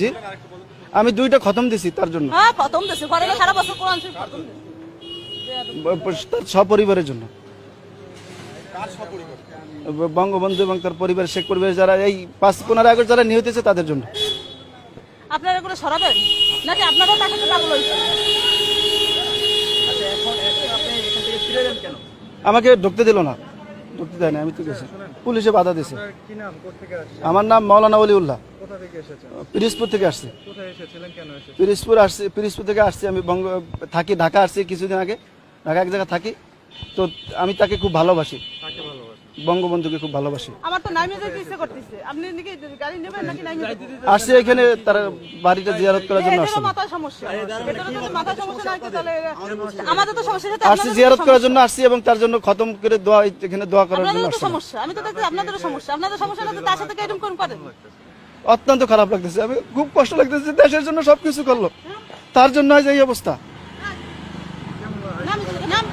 জি? আমি দুইটা খতম দিছি তার জন্য। হ্যাঁ প্রথম দেশে ঘরে সারা বছর কোরআন শরীফ প্রথম তার সপরিবারের জন্য। বঙ্গবন্ধু এবং তার পরিবার শেখ পরিবার যারা এই পাঁচ পনেরো আগস্ট যারা নিহত হয়েছে তাদের জন্য। আপনারা সরাবেন? নাকি তাকে পাগল আমাকে ঢুকতে দিল না। ঢুকতে দেয়নি আমি তো গেছি পুলিশে বাধা দিছে। আপনার আমার নাম? মাওলানা অলিউল্লাহ কোথা থেকে এসেছেন পিরিজপুর থেকে আসছি। পিরিজপুর আসছি পিরিজপুর থেকে আসছি। আমি বঙ্গ থাকি ঢাকা আসছি কিছুদিন আগে। ঢাকা এক জায়গায় থাকি। তো আমি তাকে খুব ভালোবাসি। বঙ্গবন্ধুকে খুব ভালোবাসি। আমার তো নাইমে যেতে ইচ্ছে করতেছে। আপনি নাকি গাড়ি নেবেন নাকি নাইমে যেতে? আসছি এখানে তার বাড়িটা জিয়ারত করার জন্য আসছি। সমস্যা। এদেরও যদি মাথায় সমস্যা না তাহলে আমাদের তো সমস্যা সাথে আসছি জিয়ারত করার জন্য আসছি এবং তার জন্য খতম করে দোয়া এখানে দোয়া করার জন্য সমস্যা। আমি তো দেখছি আপনাদেরও সমস্যা। আপনাদের সমস্যা না তার সাথে এরকম কোন করেন? অত্যন্ত খারাপ লাগতেছে। আমি খুব কষ্ট লাগতেছে দেশের জন্য সবকিছু করল। তার জন্য আজ এই অবস্থা। নাম নাম